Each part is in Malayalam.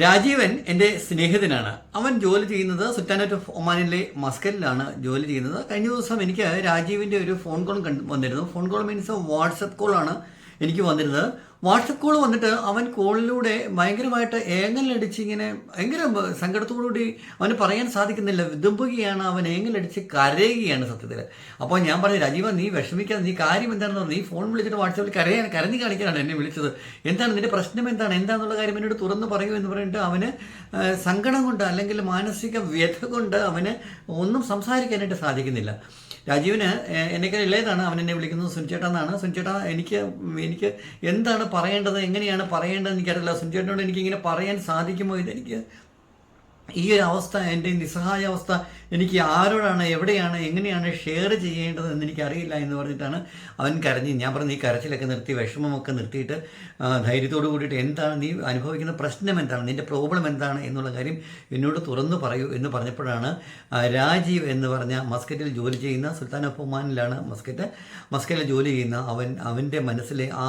രാജീവൻ എന്റെ സ്നേഹിതനാണ്. അവൻ ജോലി ചെയ്യുന്നത് സുൽത്താനറ്റ് ഓഫ് ഒമാനിലെ മസ്കലിലാണ് ജോലി ചെയ്യുന്നത്. കഴിഞ്ഞ ദിവസം എനിക്ക് രാജീവിന്റെ ഒരു ഫോൺ കോൾ കണ്ട് വന്നിരുന്നു. ഫോൺ കോൾ മീൻസ് വാട്സപ്പ് കോളാണ്. എനിക്ക് വന്നിരുന്നത്. വാട്സപ്പ് കോൾ വന്നിട്ട് അവൻ കോളിലൂടെ ഭയങ്കരമായിട്ട് ഏങ്ങലടിച്ച് ഇങ്ങനെ ഭയങ്കര സങ്കടത്തോടുകൂടി അവന് പറയാൻ സാധിക്കുന്നില്ല. വിതുമ്പുകയാണ് അവൻ ഏങ്ങലടിച്ച് കരയുകയാണ് സത്യത്തിൽ. അപ്പോൾ ഞാൻ പറഞ്ഞു രാജീവ നീ വിഷമിക്കാതെ നീ കാര്യം എന്താണെന്ന് നീ ഫോൺ വിളിച്ചിട്ട് വാട്സപ്പിൽ കരയാൻ കരഞ്ഞു കാണിക്കാനാണ് എന്നെ വിളിച്ചത്. എന്താണ് നിന്റെ പ്രശ്നം എന്താണ്? എന്താണെന്നുള്ള കാര്യം എന്നോട് തുറന്ന് പറയൂ എന്ന് പറഞ്ഞിട്ട് അവന് സങ്കടം കൊണ്ട് അല്ലെങ്കിൽ മാനസിക വ്യഥ കൊണ്ട് അവന് ഒന്നും സംസാരിക്കാനായിട്ട് സാധിക്കുന്നില്ല. രാജീവിന് എന്നെക്കാൾ ഇളയതാണ്. അവൻ എന്നെ വിളിക്കുന്നത് സുനിച്ചേട്ടൻ എന്നാണ്. സുനിച്ചേട്ടാ എനിക്ക് എനിക്ക് എന്താണ് പറയേണ്ടത്? എങ്ങനെയാണ് പറയേണ്ടത് എനിക്കറിയില്ല. സുനിച്ചേട്ടനോട് എനിക്കിങ്ങനെ പറയാൻ സാധിക്കുമോ ഇതെനിക്ക്? ഈ ഒരു അവസ്ഥ എന്റെ നിസ്സഹായ അവസ്ഥ എനിക്ക് ആരോടാണ് എവിടെയാണ് എങ്ങനെയാണ് ഷെയർ ചെയ്യേണ്ടത് എന്ന് എനിക്കറിയില്ല എന്ന് പറഞ്ഞിട്ടാണ് അവൻ കരഞ്ഞ് ഞാൻ പറഞ്ഞു നീ കരച്ചിലൊക്കെ നിർത്തി വിഷമമൊക്കെ നിർത്തിയിട്ട് ധൈര്യത്തോട് കൂടിയിട്ട് എന്താണ് നീ അനുഭവിക്കുന്ന പ്രശ്നം എന്താണ് നിന്റെ പ്രോബ്ലം എന്താണ് എന്നുള്ള കാര്യം എന്നോട് തുറന്നു പറയൂ എന്ന് പറഞ്ഞപ്പോഴാണ് രാജീവ് എന്ന് പറഞ്ഞ മസ്കറ്റിൽ ജോലി ചെയ്യുന്ന സുൽത്താൻ അഫ്മാനിലാണ് മസ്കറ്റ്. മസ്കറ്റിൽ ജോലി ചെയ്യുന്ന അവൻ അവന്റെ മനസ്സിലെ ആ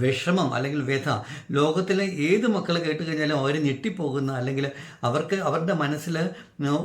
വിഷമം അല്ലെങ്കിൽ വ്യഥ ലോകത്തിലെ ഏത് മക്കൾ കേട്ട് കഴിഞ്ഞാലും അവർ ഞെട്ടിപ്പോകുന്ന അല്ലെങ്കിൽ അവർക്ക് അവരുടെ മനസ്സിൽ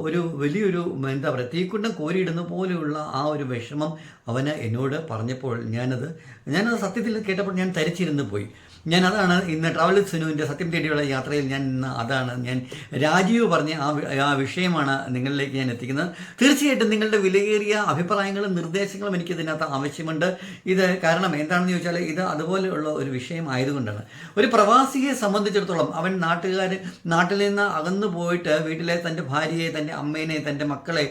ഒരു വലിയൊരു എന്താ പറയുക തീക്കുണ്ടം കോരിയിടുന്ന പോലെയുള്ള ആ ഒരു വിഷമം അവന് എന്നോട് പറഞ്ഞപ്പോൾ ഞാനത് ഞാനത് സത്യത്തിൽ കേട്ടപ്പോൾ ഞാൻ തരിച്ചിരുന്ന് പോയി. ഞാൻ അതാണ് ഇന്ന് ട്രാവൽ സുനുവിന്റെ സത്യം തേടിയുള്ള യാത്രയിൽ ഞാൻ ഇന്ന് അതാണ്. ഞാൻ രാജീവ് പറഞ്ഞ ആ ആ വിഷയമാണ് നിങ്ങളിലേക്ക് ഞാൻ എത്തിക്കുന്നത്. തീർച്ചയായിട്ടും നിങ്ങളുടെ വിലയേറിയ അഭിപ്രായങ്ങളും നിർദ്ദേശങ്ങളും എനിക്ക് ഇതിനകത്ത് ആവശ്യമുണ്ട്. ഇത് കാരണം എന്താണെന്ന് ചോദിച്ചാൽ ഇത് അതുപോലെയുള്ള ഒരു വിഷയം ആയതുകൊണ്ടാണ് ഒരു പ്രവാസിയെ സംബന്ധിച്ചിടത്തോളം അവൻ നാട്ടുകാർ നാട്ടിൽ നിന്ന് അകന്നു പോയിട്ട് വീട്ടിലെ തന്റെ ഭാര്യയെ തന്റെ അമ്മേനെ തന്റെ മക്കളെ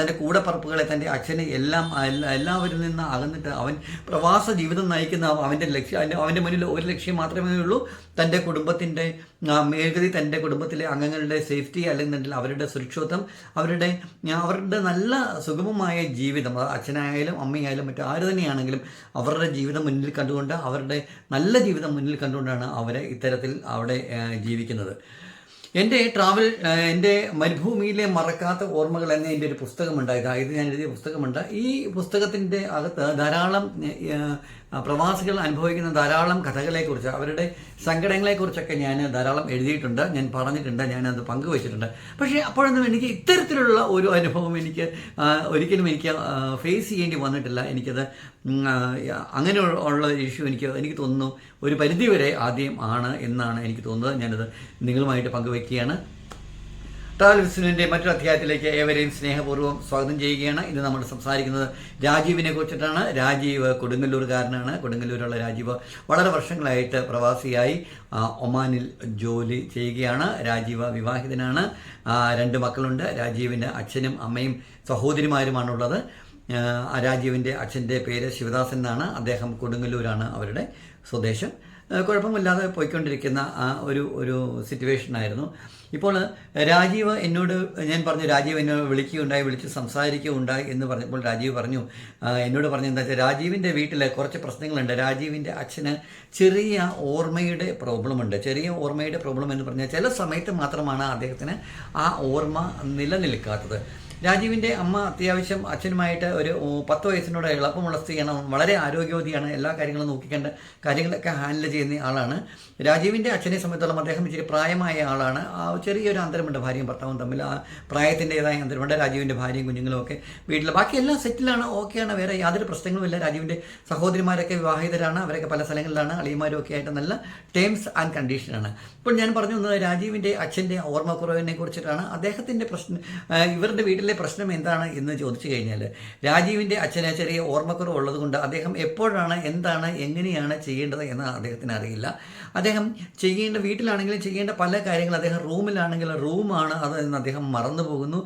തന്റെ കൂടപ്പറപ്പുകളെ തന്റെ അച്ഛനെ എല്ലാം എല്ലാവരിൽ നിന്ന് അകന്നിട്ട് അവൻ പ്രവാസ ജീവിതം നയിക്കുന്ന അവന്റെ ലക്ഷ്യം അവന്റെ മുന്നിൽ ഒരു ലക്ഷ്യം മാത്രമേ ഉള്ളൂ. തന്റെ കുടുംബത്തിന്റെ മേൽഗതി തന്റെ കുടുംബത്തിലെ അംഗങ്ങളുടെ സേഫ്റ്റി അല്ലെന്നുണ്ടെങ്കിൽ അവരുടെ സുരക്ഷിതത്വം അവരുടെ അവരുടെ നല്ല സുഗമമായ ജീവിതം അച്ഛനായാലും അമ്മയായാലും മറ്റു ആര് തന്നെയാണെങ്കിലും അവരുടെ ജീവിതം മുന്നിൽ കണ്ടുകൊണ്ട് അവരുടെ നല്ല ജീവിതം മുന്നിൽ കണ്ടുകൊണ്ടാണ് അവരെ ഇത്തരത്തിൽ അവിടെ ജീവിക്കുന്നത്. എന്റെ ട്രാവൽ എന്റെ മരുഭൂമിയിലെ മറക്കാത്ത ഓർമ്മകൾ എന്ന എന്റെ ഒരു പുസ്തകമുണ്ട്. അതായത് ഞാൻ എഴുതിയ പുസ്തകമുണ്ട്. ഈ പുസ്തകത്തിന്റെ അകത്ത് ധാരാളം പ്രവാസികൾ അനുഭവിക്കുന്ന ധാരാളം കഥകളെക്കുറിച്ച് അവരുടെ സങ്കടങ്ങളെക്കുറിച്ചൊക്കെ ഞാൻ ധാരാളം എഴുതിയിട്ടുണ്ട് ഞാൻ പറഞ്ഞിട്ടുണ്ട് ഞാനത് പങ്കുവച്ചിട്ടുണ്ട്. പക്ഷേ അപ്പോഴൊന്നും എനിക്ക് ഇത്തരത്തിലുള്ള ഒരു അനുഭവം എനിക്ക് ഒരിക്കലും എനിക്ക് ഫേസ് ചെയ്യേണ്ടി വന്നിട്ടില്ല. എനിക്കത് അങ്ങനെ ഉള്ള ഇഷ്യൂ എനിക്ക് എനിക്ക് തോന്നുന്നു ഒരു പരിധിവരെ ആദ്യം ആണ് എന്നാണ് എനിക്ക് തോന്നുന്നത്. ഞാനത് നിങ്ങളുമായിട്ട് പങ്കുവയ്ക്കുകയാണ്. ട്രാവൽ മറ്റൊരു അധ്യായത്തിലേക്ക് ഏവരെയും സ്നേഹപൂർവം സ്വാഗതം ചെയ്യുകയാണ്. ഇന്ന് നമ്മൾ സംസാരിക്കുന്നത് രാജീവിനെ കുറിച്ചിട്ടാണ്. രാജീവ് കൊടുങ്ങല്ലൂർകാരനാണ്. കൊടുങ്ങല്ലൂരുള്ള രാജീവ് വളരെ വർഷങ്ങളായിട്ട് പ്രവാസിയായി ഒമാനിൽ ജോലി ചെയ്യുകയാണ്. രാജീവ് വിവാഹിതനാണ്. രണ്ട് മക്കളുണ്ട്. രാജീവിന്റെ അച്ഛനും അമ്മയും സഹോദരിമാരുമാണുള്ളത്. രാജീവിന്റെ അച്ഛന്റെ പേര് ശിവദാസൻ എന്നാണ്. അദ്ദേഹം കൊടുങ്ങല്ലൂരാണ് അവരുടെ സ്വദേശം. കുഴപ്പമില്ലാതെ പോയിക്കൊണ്ടിരിക്കുന്ന ഒരു ഒരു സിറ്റുവേഷനായിരുന്നു ഇപ്പോൾ രാജീവ് എന്നോട് ഞാൻ പറഞ്ഞു രാജീവ് എന്നോട് വിളിക്കുകയുണ്ടായി വിളിച്ച് സംസാരിക്കുകയുണ്ടായി എന്ന് പറഞ്ഞപ്പോൾ രാജീവ് പറഞ്ഞു എന്നോട് പറഞ്ഞു എന്താ വെച്ചാൽ രാജീവിന്റെ വീട്ടിൽ കുറച്ച് പ്രശ്നങ്ങളുണ്ട്. രാജീവിന്റെ അച്ഛന് ചെറിയ ഓർമ്മയുടെ പ്രോബ്ലമുണ്ട്. ചെറിയ ഓർമ്മയുടെ പ്രോബ്ലം എന്ന് പറഞ്ഞാൽ ചില സമയത്ത് മാത്രമാണ് അദ്ദേഹത്തിന് ആ ഓർമ്മ നിലനിൽക്കാത്തത്. രാജീവിന്റെ അമ്മ അത്യാവശ്യം അച്ഛനുമായിട്ട് ഒരു പത്ത് വയസ്സിനോട് എളുപ്പമുള്ള സ്ത്രീയാണ്. വളരെ ആരോഗ്യവതിയാണ്. എല്ലാ കാര്യങ്ങളും നോക്കിക്കണ്ട് കാര്യങ്ങളൊക്കെ ഹാൻഡിൽ ചെയ്യുന്ന ആളാണ്. രാജീവിന്റെ അച്ഛനെ സംബന്ധിച്ചോളം അദ്ദേഹം ഇച്ചിരി പ്രായമായ ആളാണ്. ചെറിയൊരു അന്തരമുണ്ട് ഭാര്യയും ഭർത്താവും തമ്മിൽ. ആ പ്രായത്തിന്റെതായ അന്തരമുണ്ട് രാജീവിന്റെ ഭാര്യയും കുഞ്ഞുങ്ങളും ഒക്കെ വീട്ടിൽ. ബാക്കി എല്ലാം സെറ്റിലാണ്. ഓക്കെയാണ്. വേറെ യാതൊരു പ്രശ്നങ്ങളുമില്ല രാജീവിന്റെ സഹോദരിമാരൊക്കെ വിവാഹിതരാണ്. അവരൊക്കെ പല സ്ഥലങ്ങളിലാണ്. അളിയന്മാരും ഒക്കെ ആയിട്ട് നല്ല ടേംസ് ആൻഡ് കണ്ടീഷനാണ് ഇപ്പോൾ ഞാൻ പറഞ്ഞു വന്നത് രാജീവിന്റെ അച്ഛന്റെ ഓർമ്മക്കുറവിനെ കുറിച്ചിട്ടാണ്. അദ്ദേഹത്തിന്റെ പ്രശ്നം ഇവരുടെ വീട്ടിലെ പ്രശ്നം എന്താണ് എന്ന് ചോദിച്ചു കഴിഞ്ഞാൽ രാജീവിന്റെ അച്ഛനെ ചെറിയ ഓർമ്മക്കുറവ് ഉള്ളതുകൊണ്ട് അദ്ദേഹം എപ്പോഴാണ് എന്താണ് എങ്ങനെയാണ് ചെയ്യേണ്ടത് എന്ന് അദ്ദേഹത്തിന് അറിയില്ല. അദ്ദേഹം ചെയ്യേണ്ട വീട്ടിലാണെങ്കിലും ചെയ്യേണ്ട പല കാര്യങ്ങളും അദ്ദേഹം റൂമിലാണെങ്കിലും റൂമാണ് അത് എന്ന് അദ്ദേഹം മറന്നു പോകുന്നു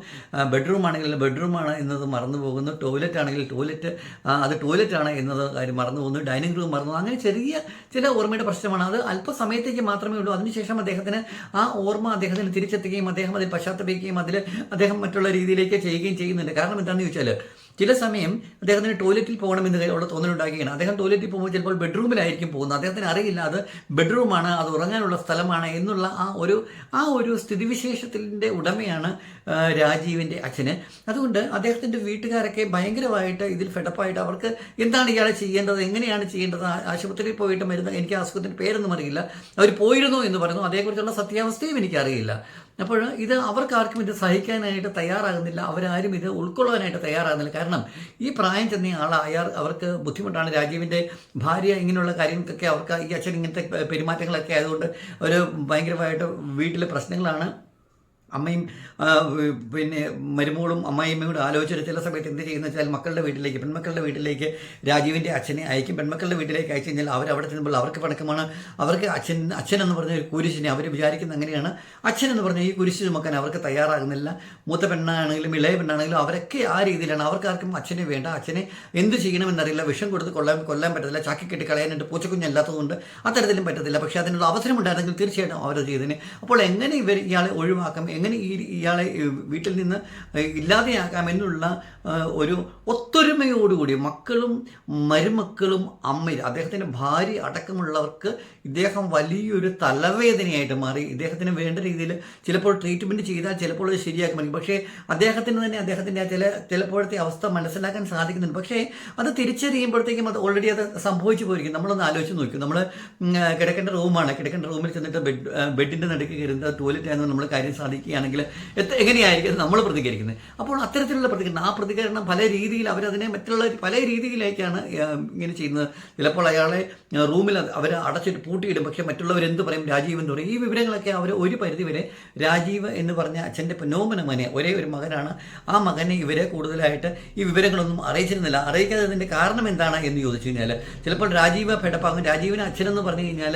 ബെഡ്റൂം ആണെങ്കിൽ ബെഡ്റൂമാണ് എന്നത് മറന്നു പോകുന്നു ടോയ്ലറ്റ് ആണെങ്കിൽ ടോയ്ലറ്റ് അത് ടോയ്ലറ്റ് ആണ് എന്നത് കാര്യം മറന്നു പോകുന്നു ഡൈനിങ് റൂം മറന്നു. അങ്ങനെ ചെറിയ ചില ഓർമ്മയുടെ പ്രശ്നമാണ്. അത് അല്പസമയത്തേക്ക് മാത്രമേ ഉള്ളൂ. അതിനുശേഷം അദ്ദേഹത്തിന് ആ ഓർമ്മ അദ്ദേഹത്തിന് തിരിച്ചെത്തുകയും അദ്ദേഹം അതിൽ പശ്ചാത്തപിക്കുകയും അതിൽ അദ്ദേഹം മറ്റുള്ള രീതിയിലേക്ക് ചെയ്യുകയും ചെയ്യുന്നുണ്ട്. കാരണം എന്താണെന്ന് ചോദിച്ചാൽ ചില സമയം അദ്ദേഹത്തിന് ടോയ്ലറ്റിൽ പോകണമെന്ന് അവിടെ തോന്നലുണ്ടാക്കുകയാണ്. അദ്ദേഹം ടോയ്ലറ്റിൽ പോകുമ്പോൾ ചിലപ്പോൾ ബെഡ്റൂമിലായിരിക്കും പോകുന്നത്. അദ്ദേഹത്തിന് അറിയില്ല അത് ബെഡ്റൂമാണ് അത് ഉറങ്ങാനുള്ള സ്ഥലമാണ് എന്നുള്ള ആ ഒരു ആ ഒരു സ്ഥിതിവിശേഷത്തിന്റെ ഉടമയാണ് രാജീവിന്റെ അച്ഛന്. അതുകൊണ്ട് അദ്ദേഹത്തിന്റെ വീട്ടുകാരൊക്കെ ഭയങ്കരമായിട്ട് ഇതിൽ ഫെഡപ്പായിട്ട് അവർക്ക് എന്താണ് ഇയാളെ ചെയ്യേണ്ടത് എങ്ങനെയാണ് ചെയ്യേണ്ടത് ആശുപത്രിയിൽ പോയിട്ട് മരുന്ന് എനിക്ക് ആ അസുഖത്തിന്റെ പേരൊന്നും അറിയില്ല. അവർ പോയിരുന്നു എന്ന് പറയുന്നു അതേക്കുറിച്ചുള്ള സത്യാവസ്ഥയും എനിക്കറിയില്ല. അപ്പോൾ ഇത് അവർക്ക് ആർക്കും ഇത് സഹിക്കാനായിട്ട് തയ്യാറാകുന്നില്ല അവരാരും ഇത് ഉൾക്കൊള്ളാനായിട്ട് തയ്യാറാകുന്നില്ല. കാരണം ഈ പ്രായം ചെന്ന അയാൾ അവർക്ക് ബുദ്ധിമുട്ടാണ്. രാജീവിന്റെ ഭാര്യ ഇങ്ങനെയുള്ള കാര്യങ്ങൾക്കൊക്കെ അവർക്ക് ഈ അച്ഛൻ ഇങ്ങനത്തെ പെരുമാറ്റങ്ങളൊക്കെ ആയതുകൊണ്ട് ഒരു ഭയങ്കരമായിട്ട് വീട്ടിലെ പ്രശ്നങ്ങളാണ്. അമ്മയും പിന്നെ മരുമോളും അമ്മായിമ്മയോട് ആലോചിച്ചിട്ട് ചില സമയത്ത് എന്ത് ചെയ്യുന്ന വെച്ചാൽ മക്കളുടെ വീട്ടിലേക്ക് പെൺമക്കളുടെ വീട്ടിലേക്ക് രാജീവിന്റെ അച്ഛനെ അയക്കും. പെൺമക്കളുടെ വീട്ടിലേക്ക് അയച്ചു കഴിഞ്ഞാൽ അവർ അവിടെ ചെല്ലുമ്പോൾ അവർക്ക് പണക്കമാണ്. അവർക്ക് അച്ഛൻ അച്ഛനെന്ന് പറഞ്ഞ ഒരു കുരിശിനെ അവർ വിചാരിക്കുന്ന അങ്ങനെയാണ്. അച്ഛൻ എന്ന് പറഞ്ഞ ഈ കുരിശ് ചുമക്കാൻ അവർക്ക് തയ്യാറാകുന്നില്ല. മൂത്ത പെണ്ണാണെങ്കിലും ഇളയ പെണ്ണാണെങ്കിലും അവരൊക്കെ ആ രീതിയിലാണ്. അവർക്കാർക്കും അച്ഛനെ വേണ്ട. അച്ഛനെ എന്ത് ചെയ്യണമെന്നറിയില്ല. വിഷം കൊടുത്ത് കൊല്ലാൻ കൊല്ലാൻ പറ്റത്തില്ല. ചാക്കി കെട്ടി കളയാനായിട്ട് പൂച്ചക്കുഞ്ഞല്ലാത്തതുകൊണ്ട് അത്തരത്തിലും പറ്റത്തില്ല. പക്ഷേ അതിനുള്ള അവസരം ഉണ്ടായിരുന്നെങ്കിൽ തീർച്ചയായിട്ടും അവർ ചെയ്തതിന് അപ്പോൾ എങ്ങനെ ഇവർ ഇയാളെ ഒഴിവാക്കാം? എങ്ങനെ ഈ ഇയാളെ വീട്ടിൽ നിന്ന് ഇല്ലാതെയാക്കാമെന്നുള്ള ഒരു ഒത്തൊരുമയോടുകൂടി മക്കളും മരുമക്കളും അമ്മയും അദ്ദേഹത്തിന്റെ ഭാര്യ അടക്കമുള്ളവർക്ക് ഇദ്ദേഹം വലിയൊരു തലവേദനയായിട്ട് മാറി. ഇദ്ദേഹത്തിന് വേണ്ട രീതിയിൽ ചിലപ്പോൾ ട്രീറ്റ്മെന്റ് ചെയ്താൽ ചിലപ്പോൾ അത് ശരിയാക്കുമായിരിക്കും പക്ഷേ അദ്ദേഹത്തിന് തന്നെ അദ്ദേഹത്തിന്റെ ചില ചിലപ്പോഴത്തെ അവസ്ഥ മനസ്സിലാക്കാൻ സാധിക്കുന്നുണ്ട്. പക്ഷേ അത് തിരിച്ചറിയുമ്പോഴത്തേക്കും അത് ഓൾറെഡി അത് സംഭവിച്ചു പോയിരിക്കും. നമ്മളൊന്ന് ആലോചിച്ച് നോക്കും. നമ്മൾ കിടക്കേണ്ട റൂമാണ് കിടക്കേണ്ട റൂമിൽ ചെന്നിട്ട് ബെഡ് ബെഡിന്റെ നടുക്ക് കയറുന്നത് ടോയ്ലറ്റ് ആയിരുന്നു നമ്മൾ കാര്യം സാധിക്കുകയാണെങ്കിൽ എത്ര എങ്ങനെയായിരിക്കും നമ്മൾ പ്രതികരിക്കുന്നത്. അപ്പോൾ അത്തരത്തിലുള്ള പ്രതികരണം ആ പ്രതികരണം പല രീതിയിൽ അവരതിനെ മറ്റുള്ള പല രീതിയിലേക്കാണ് ഇങ്ങനെ ചെയ്യുന്നത്. ചിലപ്പോൾ അയാളെ റൂമിൽ അവർ അടച്ചിട്ട് പൂട്ടിയിടും. പക്ഷേ മറ്റുള്ളവർ എന്ത് പറയും? രാജീവ് എന്ന് പറയും. ഈ വിവരങ്ങളൊക്കെ അവർ ഒരു പരിധിവരെ രാജീവ് എന്ന് പറഞ്ഞ അച്ഛന്റെ നോമന മനെ ഒരേ ഒരു മകനാണ്. ആ മകനെ ഇവരെ കൂടുതലായിട്ട് ഈ വിവരങ്ങളൊന്നും അറിയിച്ചിരുന്നില്ല. അറിയിക്കാത്തതിന്റെ കാരണം എന്താണ് എന്ന് ചോദിച്ചു കഴിഞ്ഞാൽ ചിലപ്പോൾ രാജീവ് ഫെഡപ്പാകും രാജീവിന് അച്ഛനെന്ന് പറഞ്ഞു കഴിഞ്ഞാൽ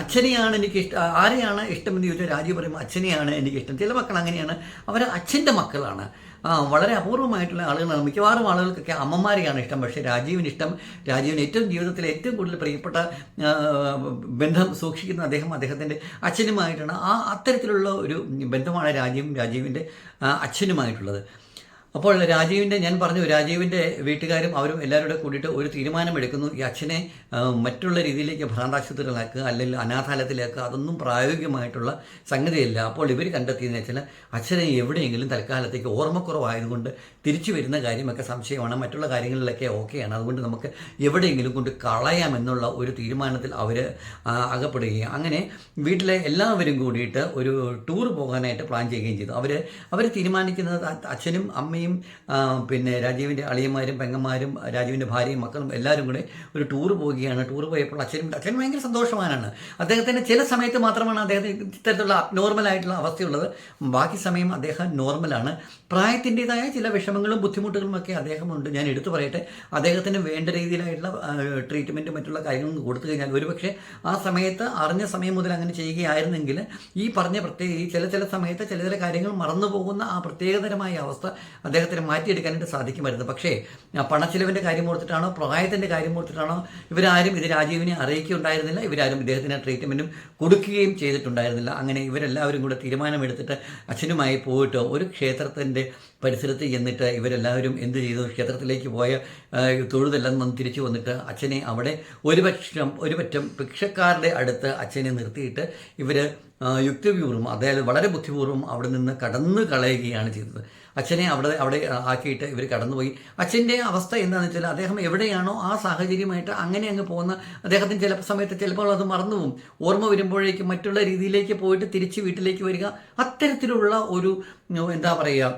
അച്ഛനെയാണ് എനിക്ക് ഇഷ്ടം ആരെയാണ് ഇഷ്ടമെന്ന് ചോദിച്ചാൽ രാജീവ് പറയുമ്പോൾ അച്ഛനെയാണ് എനിക്ക് ഇഷ്ടം ചില മക്കൾ അങ്ങനെയാണ്. അവർ അച്ഛന്റെ മക്കളാണ്. വളരെ അപൂർവമായിട്ടുള്ള ആളുകളാണ്. മിക്കവാറും ആളുകൾക്കൊക്കെ അമ്മമാരെയാണ് ഇഷ്ടം. പക്ഷേ രാജീവിന് ഇഷ്ടം. രാജീവിന് ഏറ്റവും ജീവിതത്തിൽ ഏറ്റവും കൂടുതൽ പ്രിയപ്പെട്ട ബന്ധം സൂക്ഷിക്കുന്ന അദ്ദേഹം അദ്ദേഹത്തിന്റെ അച്ഛനുമായിട്ടാണ്. ആ അത്തരത്തിലുള്ള ഒരു ബന്ധമാണ് രാജീവും രാജീവിന്റെ അച്ഛനുമായിട്ടുള്ളത്. അപ്പോൾ രാജീവിന്റെ ഞാൻ പറഞ്ഞു രാജീവിന്റെ വീട്ടുകാരും അവരും എല്ലാവരും കൂടെ കൂടിയിട്ട് ഒരു തീരുമാനമെടുക്കുന്നു. ഈ അച്ഛനെ മറ്റുള്ള രീതിയിലേക്ക് ഭ്രാന്താശുപത്രികളാക്കുക അല്ലെങ്കിൽ അനാഥാലയത്തിലേക്ക് അതൊന്നും പ്രായോഗികമായിട്ടുള്ള സംഗതിയല്ല. അപ്പോൾ ഇവർ കണ്ടെത്തിയെന്ന് വെച്ചാൽ അച്ഛനെ എവിടെയെങ്കിലും തൽക്കാലത്തേക്ക് ഓർമ്മക്കുറവായതുകൊണ്ട് തിരിച്ചു വരുന്ന കാര്യമൊക്കെ സംശയമാണ്. മറ്റുള്ള കാര്യങ്ങളിലൊക്കെ ഓക്കെയാണ്. അതുകൊണ്ട് നമുക്ക് എവിടെയെങ്കിലും കൊണ്ട് കളയാമെന്നുള്ള ഒരു തീരുമാനത്തിൽ അവർ അകപ്പെടുകയും അങ്ങനെ വീട്ടിലെ എല്ലാവരും കൂടിയിട്ട് ഒരു ടൂർ പോകാനായിട്ട് പ്ലാൻ ചെയ്യുകയും ചെയ്തു. അവർ അവർ തീരുമാനിക്കുന്നത് അച്ഛനും അമ്മയും ആ, പിന്നെ രാജീവിന്റെ അളിയന്മാരും പെങ്ങന്മാരും രാജീവിന്റെ ഭാര്യയും മക്കളും എല്ലാവരും കൂടെ ഒരു ടൂർ പോവുകയാണ്. ടൂർ പോയപ്പോൾ അച്ഛനും അച്ഛൻ ഭയങ്കര സന്തോഷവാനാണ്. അദ്ദേഹത്തിന്റെ ചില സമയത്ത് മാത്രമാണ് അദ്ദേഹത്തിന് ഇത്തരത്തിലുള്ള അബ്നോർമൽ ആയിട്ടുള്ള അവസ്ഥയുള്ളത്. ബാക്കി സമയം അദ്ദേഹം നോർമലാണ് പ്രായത്തിന്റെതായ ചില വിഷമങ്ങളും ബുദ്ധിമുട്ടുകളും ഒക്കെ അദ്ദേഹമുണ്ട്. ഞാൻ എടുത്തു പറയട്ടെ അദ്ദേഹത്തിന് വേണ്ട രീതിയിലായിട്ടുള്ള ട്രീറ്റ്മെന്റും മറ്റുള്ള കാര്യങ്ങളും കൊടുത്തു കഴിഞ്ഞാൽ ഒരുപക്ഷെ ആ സമയത്ത് അറിഞ്ഞ സമയം മുതൽ അങ്ങനെ ചെയ്യുകയായിരുന്നെങ്കിൽ ഈ പറഞ്ഞ പ്രത്യേക ചില ചില സമയത്ത് ചില ചില കാര്യങ്ങൾ മറന്നു പോകുന്ന ആ പ്രത്യേകതരമായ അവസ്ഥ അദ്ദേഹത്തിന് മാറ്റിയെടുക്കാനായിട്ട് സാധിക്കുമായിരുന്നു. പക്ഷേ പണച്ചിലവിന്റെ കാര്യം ഓർത്തിട്ടാണോ പ്രായത്തിന്റെ കാര്യം ഓർത്തിട്ടാണോ ഇവരാരും ഇത് രാജീവിനെ അറിയിക്കുകയുണ്ടായിരുന്നില്ല. ഇവരാരും ഇദ്ദേഹത്തിന് ട്രീറ്റ്മെന്റും കൊടുക്കുകയും ചെയ്തിട്ടുണ്ടായിരുന്നില്ല. അങ്ങനെ ഇവരെല്ലാവരും കൂടെ തീരുമാനമെടുത്തിട്ട് അച്ഛനുമായി പോയിട്ട് ഒരു ക്ഷേത്രത്തിന്റെ പരിസരത്ത് ചെന്നിട്ട് ഇവരെല്ലാവരും എന്ത് ചെയ്തു? ക്ഷേത്രത്തിലേക്ക് പോയ തൊഴുതെല്ലാം വന്ന് തിരിച്ചു വന്നിട്ട് അച്ഛനെ അവിടെ ഒരുപക്ഷം പക്ഷം ഒരു പറ്റം ഭിക്ഷക്കാരുടെ അടുത്ത് അച്ഛനെ നിർത്തിയിട്ട് ഇവർ യുക്തിപൂർവം അതായത് വളരെ ബുദ്ധിപൂർവം അവിടെ നിന്ന് കടന്നു കളയുകയാണ് ചെയ്തത്. അച്ഛനെ അവിടെ അവിടെ ആക്കിയിട്ട് ഇവർ കടന്നുപോയി. അച്ഛന്റെ അവസ്ഥ എന്താണെന്ന് വെച്ചാൽ അദ്ദേഹം എവിടെയാണോ ആ സാഹചര്യമായിട്ട് അങ്ങനെ അങ്ങ് പോകുന്ന അദ്ദേഹത്തിന് ചില സമയത്ത് ചിലപ്പോൾ അത് മറന്നുപോകും. ഓർമ്മ വരുമ്പോഴേക്കും മറ്റുള്ള രീതിയിലേക്ക് പോയിട്ട് തിരിച്ച് വീട്ടിലേക്ക് വരിക. അത്തരത്തിലുള്ള ഒരു എന്താ പറയുക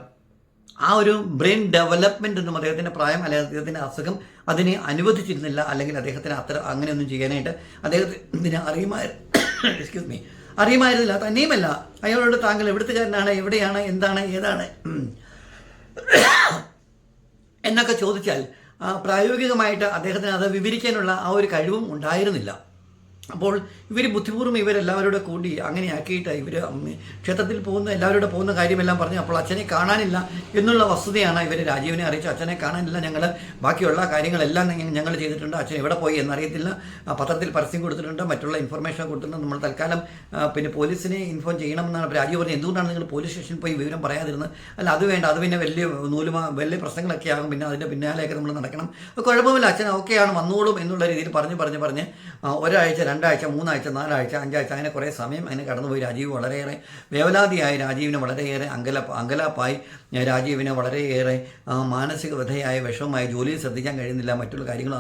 ആ ഒരു ബ്രെയിൻ ഡെവലപ്മെന്റ് എന്നും അദ്ദേഹത്തിന്റെ പ്രായം അല്ലെങ്കിൽ അദ്ദേഹത്തിന്റെ അസുഖം അതിനെ അനുവദിച്ചിരുന്നില്ല. അല്ലെങ്കിൽ അദ്ദേഹത്തിന് അത്ര അങ്ങനെയൊന്നും ചെയ്യാനായിട്ട് അദ്ദേഹത്തിന് അറിയുമായിരുന്നു എക്സ്ക്യൂസ് മീ അറിയുമായിരുന്നില്ല. തന്നെയുമല്ല അയാളോട് താങ്കൾ എവിടുത്തുകാരനാണ് എവിടെയാണ് എന്താണ് ഏതാണ്. എന്നൊക്കെ ചോദിച്ചാൽ പ്രായോഗികമായിട്ട് അദ്ദേഹത്തിന് അത് വിവരിക്കാനുള്ള ആ ഒരു കഴിവും ഉണ്ടായിരുന്നില്ല. അപ്പോൾ ഇവർ ബുദ്ധിപൂർവം ഇവരെല്ലാവരുടെ കൂടി അങ്ങനെ ആക്കിയിട്ട് ഇവർ ക്ഷേത്രത്തിൽ പോകുന്ന എല്ലാവരുടെ പോകുന്ന കാര്യമെല്ലാം പറഞ്ഞു അപ്പോൾ അച്ഛനെ കാണാനില്ല എന്നുള്ള വസ്തുതയാണ് ഇവർ രാജീവിനെ അറിയിച്ചു അച്ഛനെ കാണാനില്ല ഞങ്ങൾ ബാക്കിയുള്ള കാര്യങ്ങളെല്ലാം ഞങ്ങൾ ചെയ്തിട്ടുണ്ട്. അച്ഛൻ എവിടെ പോയി എന്നറിയത്തില്ല. പത്രത്തിൽ പരസ്യം കൊടുത്തിട്ടുണ്ട് മറ്റുള്ള ഇൻഫർമേഷൻ കൊടുത്തിട്ടുണ്ട്. നമ്മൾ തൽക്കാലം പിന്നെ പോലീസിനെ ഇൻഫോം ചെയ്യണമെന്നാണ്. രാജീവ് പറഞ്ഞത് എന്തുകൊണ്ടാണ് നിങ്ങൾ പോലീസ് സ്റ്റേഷനിൽ പോയി വിവരം പറയാതിരുന്നത് അല്ല അത് വേണ്ട. അത് പിന്നെ വലിയ നൂലുമാ വലിയ പ്രശ്നങ്ങളൊക്കെ ആകും. പിന്നെ അതിന്റെ പിന്നാലെയൊക്കെ നമ്മൾ നടക്കണം. കുഴപ്പമില്ല അച്ഛൻ ഓക്കെയാണ് വന്നോളും എന്നുള്ള രീതിയിൽ പറഞ്ഞ് പറഞ്ഞ് പറഞ്ഞ് ഒരാഴ്ച ഒരാഴ്ച രണ്ടാഴ്ച മൂന്നാഴ്ച നാലാഴ്ച അഞ്ചാഴ്ച അങ്ങനെ കുറേ സമയം അങ്ങനെ കടന്നുപോയി. രാജീവ് വളരെയേറെ വേവലാതിയായി. രാജീവിന് വളരെയേറെ അങ്കല അങ്കലാപ്പായി. രാജീവിന് വളരെയേറെ മാനസിക വ്യഥയായ വിഷമമായി. ജോലിയിൽ ശ്രദ്ധിക്കാൻ കഴിയുന്നില്ല. മറ്റുള്ള കാര്യങ്ങൾ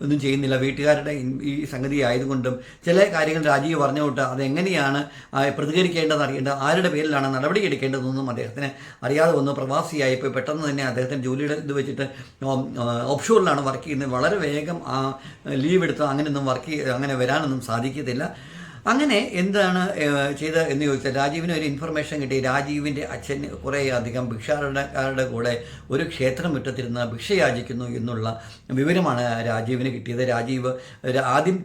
ഒന്നും ചെയ്യുന്നില്ല. വീട്ടുകാരുടെ ഈ സംഗതി ആയതുകൊണ്ടും ചില കാര്യങ്ങൾ രാജീവ് പറഞ്ഞു വിട്ട്. അതെങ്ങനെയാണ് പ്രതികരിക്കേണ്ടതെന്ന് പ്രതികരിക്കേണ്ടത് അറിയേണ്ടത്? ആരുടെ പേരിലാണ് നടപടി എടുക്കേണ്ടതെന്നും അദ്ദേഹത്തിന് അറിയാതെ വന്നു. പ്രവാസിയായി ഇപ്പോൾ പെട്ടെന്ന് തന്നെ അദ്ദേഹത്തിന് ജോലിയുടെ ഇത് വെച്ചിട്ട് ഓപ്ഷോറിലാണ് വർക്ക് ചെയ്യുന്നത്. വളരെ വേഗം ലീവ് എടുത്ത് അങ്ങനെയൊന്നും വർക്ക് അങ്ങനെ അങ്ങനെ വരാനൊന്നും സാധിക്കത്തില്ല. അങ്ങനെ എന്താണ് ചെയ്തത് എന്ന് ചോദിച്ചാൽ രാജീവിന് ഒരു ഇൻഫർമേഷൻ കിട്ടി. രാജീവിന്റെ അച്ഛൻ കുറേ അധികം ഭിക്ഷാടനക്കാരുടെ കൂടെ ഒരു ക്ഷേത്രം വിട്ടത്തിരുന്ന ഭിക്ഷ യാചിക്കുന്നു എന്നുള്ള വിവരമാണ് രാജീവിന് കിട്ടിയത്. രാജീവ് ആദ്യം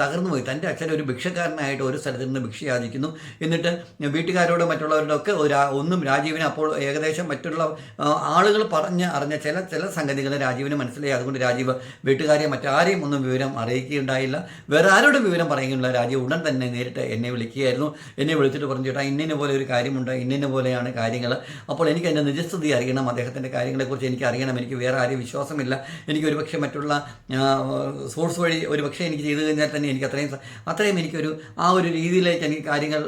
തകർന്നു പോയി. തന്റെ അച്ഛൻ ഒരു ഭിക്ഷക്കാരനായിട്ട് ഒരു സ്ഥലത്ത് നിന്ന് ഭിക്ഷയാചിക്കുന്നു. എന്നിട്ട് വീട്ടുകാരോട് മറ്റുള്ളവരുടെ ഒക്കെ ഒരു ഒന്നും രാജീവിന് അപ്പോൾ ഏകദേശം മറ്റുള്ള ആളുകൾ പറഞ്ഞ് അറിഞ്ഞ ചില ചില സംഗതികൾ രാജീവിന് മനസ്സിലായി. അതുകൊണ്ട് രാജീവ് വീട്ടുകാരെ മറ്റാരെയും ഒന്നും വിവരം അറിയിക്കുകയുണ്ടായില്ല. വേറെ ആരോടും വിവരം പറയുകയില്ല രാജീവ് ഉടൻ തന്നെ നേരിട്ട് എന്നെ വിളിക്കുകയായിരുന്നു. എന്നെ വിളിച്ചിട്ട് പറഞ്ഞു ചേട്ടാ ഇന്നിനെ പോലെ ഒരു കാര്യമുണ്ട്? ഇന്നിനെ പോലെയാണ് കാര്യങ്ങൾ അപ്പോൾ എനിക്ക് എന്റെ നിജസ്ഥിതി അറിയണം അദ്ദേഹത്തിന്റെ കാര്യങ്ങളെക്കുറിച്ച് എനിക്ക് അറിയണം. എനിക്ക് വേറെ ആരെയും വിശ്വാസമില്ല. എനിക്ക് ഒരുപക്ഷെ മറ്റുള്ള സോഴ്സ് വഴി ഒരുപക്ഷെ എനിക്ക് ചെയ്തു കഴിഞ്ഞാൽ തന്നെ എനിക്ക് അത്രയും അത്രയും എനിക്കൊരു ആ ഒരു രീതിയിലേക്ക് എനിക്ക് കാര്യങ്ങൾ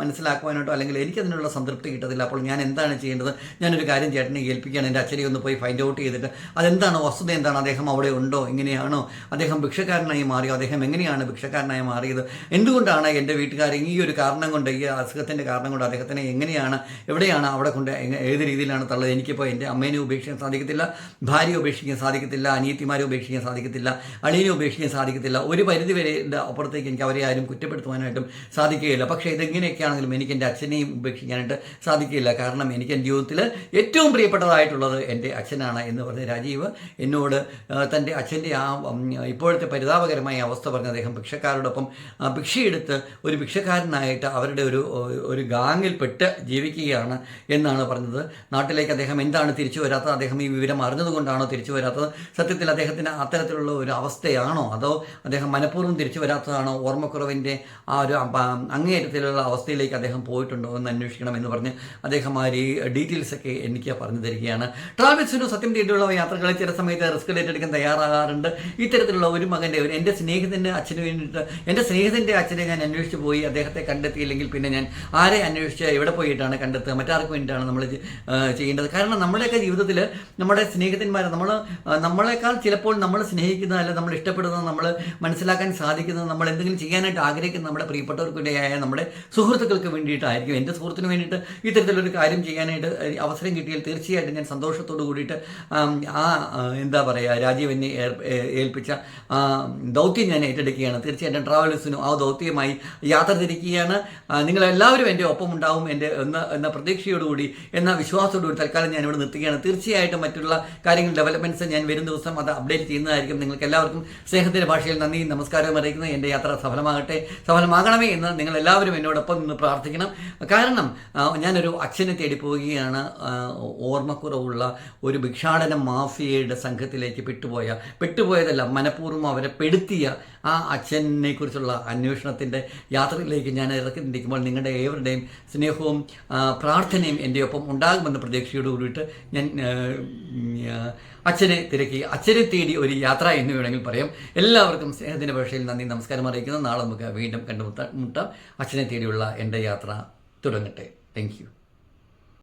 മനസ്സിലാക്കുവാനായിട്ടോ അല്ലെങ്കിൽ എനിക്കതിനുള്ള സംതൃപ്തി കിട്ടത്തില്ല. അപ്പോൾ ഞാൻ എന്താണ് ചെയ്യേണ്ടത്? ഞാനൊരു കാര്യം ചേട്ടനെ ഏൽപ്പിക്കുകയാണ്. എന്റെ അച്ഛനെ ഒന്ന് പോയി ഫൈൻഡ് ഔട്ട് ചെയ്തിട്ട് അതെന്താണ് വസ്തുത എന്താണ്? അദ്ദേഹം അവിടെ ഉണ്ടോ? ഇങ്ങനെയാണോ അദ്ദേഹം ഭിക്ഷക്കാരനായി മാറിയോ? അദ്ദേഹം എങ്ങനെയാണ് ഭിക്ഷക്കാരനായി മാറിയത്? എന്തുകൊണ്ടാണ് എന്റെ വീട്ടുകാർ ഈ ഒരു കാരണം കൊണ്ട് ഈ അസുഖത്തിന്റെ കാരണം കൊണ്ട് അദ്ദേഹത്തിനെ എങ്ങനെയാണ് എവിടെയാണ് അവിടെ കൊണ്ട് ഏത് രീതിയിലാണ് തള്ളത്? എനിക്കിപ്പോൾ എന്റെ അമ്മേനെ ഉപേക്ഷിക്കാൻ സാധിക്കത്തില്ല ഭാര്യയെ ഉപേക്ഷിക്കാൻ സാധിക്കത്തില്ല അനിയത്തിമാരെ ഉപേക്ഷിക്കാൻ സാധിക്കത്തില്ല അളിയനെ ഉപേക്ഷിക്കാൻ സാധിക്കത്തില്ല. ഒരു പരിധി വരെ അപ്പുറത്തേക്ക് എനിക്ക് അവരെ ആരും കുറ്റപ്പെടുത്തുവാനായിട്ടും സാധിക്കുകയില്ല. പക്ഷേ ഇതെങ്ങനെയൊക്കെയാണെങ്കിലും എനിക്ക് എന്റെ അച്ഛനെയും ഉപേക്ഷിക്കാനായിട്ട് സാധിക്കില്ല കാരണം എനിക്ക് എന്റെ ജീവിതത്തിൽ ഏറ്റവും പ്രിയപ്പെട്ടതായിട്ടുള്ളത് എന്റെ അച്ഛനാണ് എന്ന് പറഞ്ഞ രാജീവ് എന്നോട് തന്റെ അച്ഛന്റെ ആ ഇപ്പോഴത്തെ പരിതാപകരമായ അവസ്ഥ പറഞ്ഞ അദ്ദേഹം ഭിക്ഷക്കാരോടൊപ്പം ആ, ഭിക്ഷയെടുത്ത് ഒരു ഭിക്ഷക്കാരനായിട്ട് അവരുടെ ഒരു ഒരു ഗാങ്ങിൽപ്പെട്ട് ജീവിക്കുകയാണ് എന്നാണ് പറഞ്ഞത്. നാട്ടിലേക്ക് അദ്ദേഹം എന്താണ് തിരിച്ചു വരാത്തത്? അദ്ദേഹം ഈ വിവരം അറിഞ്ഞതുകൊണ്ടാണോ തിരിച്ചു വരാത്തത്? സത്യത്തിൽ അദ്ദേഹത്തിന് അത്തരത്തിലുള്ള ഒരു അവസ്ഥയാണോ? അതോ അദ്ദേഹം മനഃപൂർവം തിരിച്ചു വരാത്തതാണോ? ഓർമ്മക്കുറവിന്റെ ആ ഒരു അങ്ങേയറ്റത്തിലുള്ള അവസ്ഥയിലേക്ക് അദ്ദേഹം പോയിട്ടുണ്ടോ എന്ന് അന്വേഷിക്കണം എന്ന് പറഞ്ഞ് അദ്ദേഹം ആ ഡീറ്റെയിൽസ് ഡീറ്റെയിൽസൊക്കെ എനിക്ക് പറഞ്ഞു തരികയാണ്. ട്രാവൽസിനും സത്യം ചെയ്തിട്ടുള്ള യാത്രകളിൽ ചില സമയത്ത് റിസ്ക് ഏറ്റെടുക്കാൻ തയ്യാറാകാറുണ്ട്. ഇത്തരത്തിലുള്ള ഒരു മകന്റെ ഒരു എന്റെ സ്നേഹിതന്റെ അച്ഛന് വേണ്ടിയിട്ട് എന്റെ സ്നേഹിതന്റെ അച്ഛനെ ഞാൻ അന്വേഷിച്ച് പോയി അദ്ദേഹത്തെ കണ്ടെത്തിയില്ലെങ്കിൽ പിന്നെ ഞാൻ ആരെ അന്വേഷിച്ച് എവിടെ പോയിട്ടാണ് കണ്ടെത്തുക? മറ്റാർക്ക് വേണ്ടിയിട്ടാണ് നമ്മൾ ചെയ്യേണ്ടത്? കാരണം നമ്മുടെയൊക്കെ ജീവിതത്തിൽ നമ്മുടെ സ്നേഹിതന്മാർ നമ്മൾ നമ്മളെക്കാൾ ചിലപ്പോൾ നമ്മൾ സ്നേഹിക്കുന്ന അല്ല നമ്മൾ ഇഷ്ടപ്പെടുന്നത് നമ്മൾ മനസ്സിലാക്കാൻ സാധിക്കുന്നത് നമ്മൾ എന്തെങ്കിലും ചെയ്യാനായിട്ട് ആഗ്രഹിക്കുന്ന നമ്മുടെ പ്രിയപ്പെട്ടവർക്ക് വേണ്ടിയായ നമ്മുടെ സുഹൃത്തുക്കൾക്ക് വേണ്ടിയിട്ടായിരിക്കും. എന്റെ സുഹൃത്തിന് വേണ്ടിയിട്ട് ഇത്തരത്തിലൊരു കാര്യം ചെയ്യാനായിട്ട് അവസരം കിട്ടിയാൽ തീർച്ചയായിട്ടും ഞാൻ സന്തോഷത്തോട് കൂടിയിട്ട് ആ എന്താ പറയുക രാജീവ് എന്നെ ഏൽപ്പിച്ച ദൗത്യം ഞാൻ ഏറ്റെടുക്കുകയാണ്. തീർച്ചയായിട്ടും ട്രാവലേഴ്സിനും ആ ദൗത്യമായി യാത്ര തിരിക്കുകയാണ് നിങ്ങളെല്ലാവരും എന്റെ ഒപ്പം ഉണ്ടാവും എന്റെ എന്ന എന്ന പ്രതീക്ഷയോടുകൂടി എന്ന വിശ്വാസത്തോടുകൂടി തൽക്കാലം ഞാൻ ഇവിടെ നിർത്തുകയാണ്. തീർച്ചയായിട്ടും മറ്റുള്ള കാര്യങ്ങൾ ഡെവലപ്മെന്റ്സ് ഞാൻ വരും ദിവസം അത് അപ്ഡേറ്റ് ചെയ്യുന്നതായിരിക്കും. നിങ്ങൾക്ക് എല്ലാവർക്കും സ്നേഹത്തിന്റെ ഭാഷയിൽ നന്ദി നമസ്കാരം അറിയിക്കുന്നത് എന്റെ യാത്ര സഫലമാകട്ടെ. സഫലമാകണമേ എന്ന് നിങ്ങളെല്ലാവരും എന്നോടൊപ്പം നിന്ന് പ്രാർത്ഥിക്കണം. കാരണം ഞാനൊരു അച്ഛനെ തേടി പോവുകയാണ്. ഓർമ്മക്കുറവുള്ള ഒരു ഭിക്ഷാടന മാഫിയയുടെ സംഘത്തിലേക്ക് പെട്ടുപോയ പെട്ടുപോയതല്ല മനഃപൂർവം അവരെ പെടുത്തിയ ആ അച്ഛനെ കുറിച്ചുള്ള അന്വേഷണത്തിന്റെ യാത്രയിലേക്ക് ഞാൻ ഇറക്കിയിരിക്കുമ്പോൾ നിങ്ങളുടെ ഏവരുടെയും സ്നേഹവും പ്രാർത്ഥനയും എന്റെ ഒപ്പം ഉണ്ടാകുമെന്ന പ്രതീക്ഷയോട് കൂടിയിട്ട് ഞാൻ അച്ഛനെ തിരക്കി അച്ഛനെ തേടി ഒരു യാത്ര എന്ന് വേണമെങ്കിൽ പറയാം. എല്ലാവർക്കും സ്നേഹത്തിന്റെ ഭാഷയിൽ നന്ദി നമസ്കാരം അറിയിക്കുന്നു. നാളെ നമുക്ക് വീണ്ടും കണ്ടുമുട്ടാം. മുട്ടാം അച്ഛനെ തേടിയുള്ള എന്റെ യാത്ര തുടങ്ങട്ടെ. താങ്ക്